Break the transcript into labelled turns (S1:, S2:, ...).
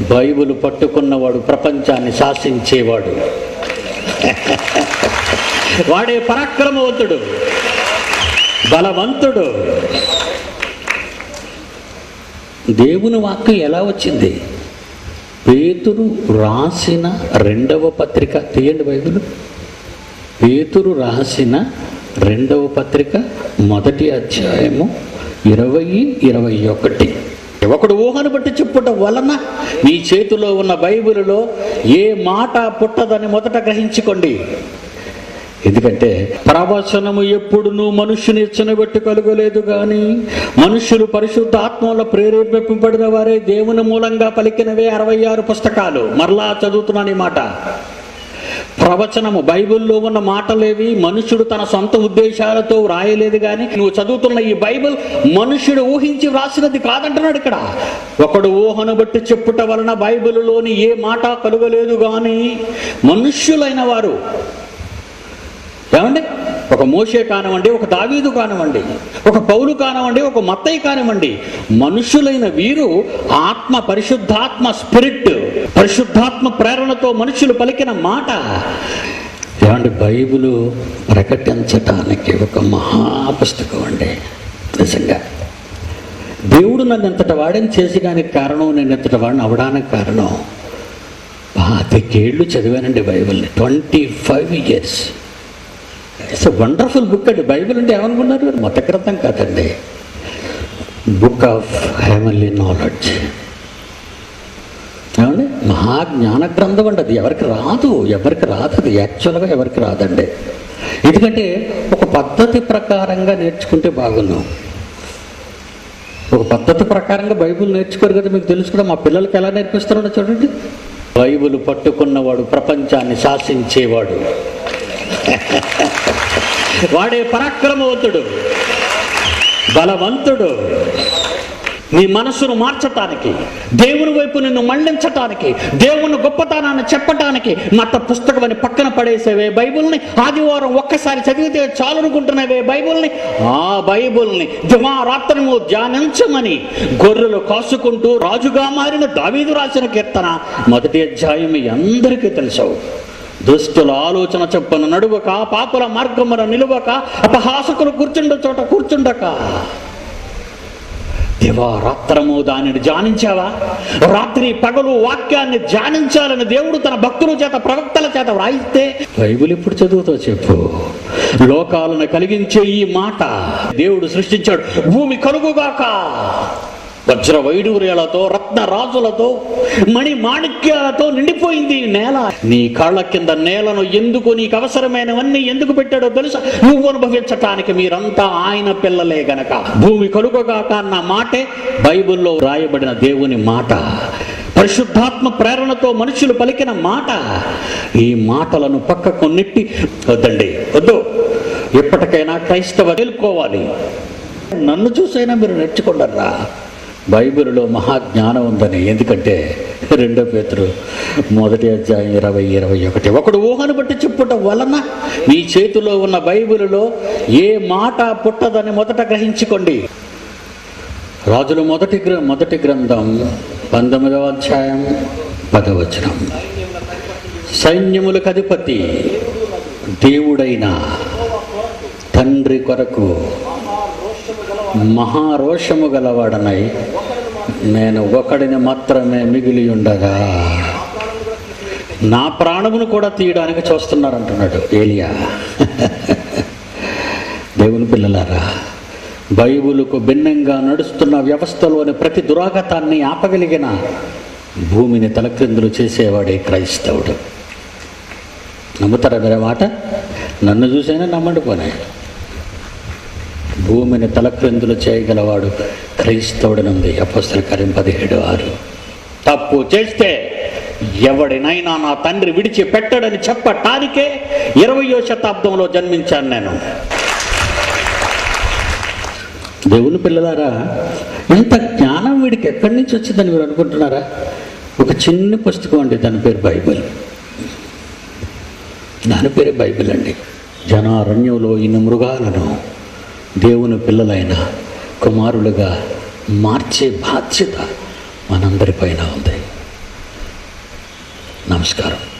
S1: Bible పట్టుకున్నవాడు ప్రపంచాన్ని శాసించేవాడు. వాడే పరాక్రమవంతుడు బలవంతుడు. దేవుని వాక్యం ఎలా వచ్చింది? పేతురు రాసిన రెండవ పత్రిక తీయండి బైబుల్. పేతురు రాసిన రెండవ పత్రిక మొదటి అధ్యాయము ఇరవై ఇరవై ఒకటి. ఒకడు ఊహను బట్టి చెప్పుట వలన మీ చేతిలో ఉన్న బైబిల్లో ఏ మాట పుట్టదని మొదట గ్రహించుకోండి. ఎందుకంటే ప్రవచనము ఎప్పుడునూ మనుష్యుని ఇచ్చనబెట్టి కలుగలేదు కానీ మనుష్యులు పరిశుద్ధ ఆత్మలో ప్రేరేపింపబడిన వారే దేవుని మూలంగా పలికినవే అరవై ఆరు పుస్తకాలు. మరలా చదువుతున్నాను ఈ మాట. ప్రవచనము బైబిల్లో ఉన్న మాటలేవి మనుషుడు తన సొంత ఉద్దేశాలతో వ్రాయలేదు కానీ నువ్వు చదువుతున్న ఈ బైబిల్ మనుషుడు ఊహించి వ్రాసినది కాదంటున్నాడు ఇక్కడ. ఒకడు ఊహను బట్టి చెప్పుట వలన బైబిల్లోని ఏ మాట కలుగలేదు కానీ మనుష్యులైన వారు ఏమండి? ఒక మోషే కానివ్వండి ఒక దావీదు కానివ్వండి ఒక పౌలు కానివ్వండి ఒక మత్తయ్య కానివ్వండి మనుషులైన వీరు ఆత్మ పరిశుద్ధాత్మ స్పిరిట్ పరిశుద్ధాత్మ ప్రేరణతో మనుషులు పలికిన మాట ఏమండి బైబిలు ప్రకటించటానికి ఒక మహాపుస్తకం అండి. నిజంగా. దేవుడు నన్ను ఎంతటి వాడిని చేసేదానికి కారణం నేను ఎంతటి వాడిని అవడానికి కారణం? పాతికేళ్ళు చదివానండి బైబిల్ని. Twenty five years. It's wonderful book అండి. బైబిల్ అంటే ఏమనుకున్నారు? మత గ్రంథం కాదండి. Book of heavenly knowledge. ఆ మహాజ్ఞాన గ్రంథం అండి అది. ఎవరికి రాదు ఎవరికి రాదు అది యాక్చువల్గా ఎవరికి రాదండి. ఎందుకంటే ఒక పద్ధతి ప్రకారంగా నేర్చుకుంటే బాగున్నాం ఒక పద్ధతి ప్రకారంగా బైబిల్ నేర్చుకోరు కదా మీకు తెలుసు కూడా మా పిల్లలకి ఎలా నేర్పిస్తారో చూడండి. బైబిల్ పట్టుకున్నవాడు ప్రపంచాన్ని శాసించేవాడు. వాడే పరాక్రమవంతుడు బలవంతుడు. నీ మనసును మార్చటానికి దేవుని వైపు నిన్ను మళ్ళించటానికి దేవుని గొప్పతనాన్ని చెప్పటానికి మత పుస్తకం అని పక్కన పడేసేవే బైబుల్ని. ఆదివారం ఒక్కసారి చదివితే చాలనుకుంటున్నవే బైబుల్ని? ఆ బైబుల్ని దివారాత్రము ధ్యానించమని గొర్రెలు కాసుకుంటూ రాజుగా మారిన దావీదు రాసిన కీర్తన మొదటి అధ్యాయం అందరికీ తెలుసు దుష్టుల ఆలోచన చొప్పున నడువక పాపుల మార్గమున నిలువక అపహాసకులు కూర్చుండ చోట కూర్చుండక దివారాత్రము దానిని ధ్యానించావా? రాత్రి పగలు వాక్యాన్ని ధ్యానించాలని దేవుడు తన భక్తుల చేత ప్రవక్తల చేత వ్రాయిస్తే బైబుల్ ఎప్పుడు చదువుతో చెప్పు? లోకాలను కలిగించే ఈ మాట దేవుడు సృష్టించాడు. భూమి కలుగుగాక. వజ్ర వైడూర్యాలతో రత్న రాజులతో మణి మాణిక్యాలతో నిండిపోయింది ఈ నేల. నీ కాళ్ళ కింద నేలను ఎందుకు నీకు అవసరమైనవన్నీ ఎందుకు పెట్టాడో తెలుసా? నువ్వు అనుభవించటానికి మీరంతా ఆయన పిల్లలే గనక. భూమి కలుగగాక అన్న మాటే బైబిల్లో రాయబడిన దేవుని మాట. పరిశుద్ధాత్మ ప్రేరణతో మనుషులు పలికిన మాట. ఈ మాటలను పక్కకు నెట్టి వద్దండి. వద్దు. ఎప్పటికైనా క్రైస్తవ తెలుసుకోవాలి. నన్ను చూసైనా మీరు నేర్చుకుంటారా బైబిల్లో మహాజ్ఞానం ఉందని. ఎందుకంటే రెండో పేతురు మొదటి అధ్యాయం ఇరవై ఇరవై ఒకటి. ఒకడు ఊహను బట్టి చెప్పుట వలన మీ చేతిలో ఉన్న బైబిలులో ఏ మాట పుట్టదని మొదట గ్రహించుకోండి. రాజుల మొదటి గ్ర మొదటి గ్రంథం పంతొమ్మిదవ అధ్యాయం పదవచనం సైన్యములకు అధిపతి దేవుడైన తండ్రి కొరకు మహారోషము గలవాడనై నేను ఒకడిని మాత్రమే మిగిలి ఉండగా. నా ప్రాణమును కూడా తీయడానికి చూస్తున్నారు అంటున్నాడు ఏలియా. దేవుని పిల్లలారా బైబులుకు భిన్నంగా నడుస్తున్న వ్యవస్థలోని ప్రతి దురాగతాన్ని ఆపగలిగిన భూమిని తలక్రిందులు చేసేవాడే క్రైస్తవుడు. నమ్ముతారా మీరే మాట? నన్ను చూసైనా నమ్మండి పోనాయి భూమిని తలక్రిందులు చేయగలవాడు క్రైస్తవుడనుంది అపస్తుల కార్యం పదిహేడు ఆరు. తప్పు చేస్తే ఎవడినైనా నా తండ్రి విడిచి పెట్టడని చెప్పటానికే ఇరవయో శతాబ్దంలో జన్మించాను నేను. దేవుని పిల్లలారా ఇంత జ్ఞానం వీడికి ఎక్కడి నుంచి వచ్చిందని మీరు అనుకుంటున్నారా? ఒక చిన్న పుస్తకం అండి దాని పేరు బైబిల్. దాని పేరే బైబిల్ అండి. జనారణ్యంలో ఇన్ని మృగాలను దేవుని పిల్లలైన కుమారులుగా మార్చే బాధ్యత మనందరిపైన ఉంది. నమస్కారం.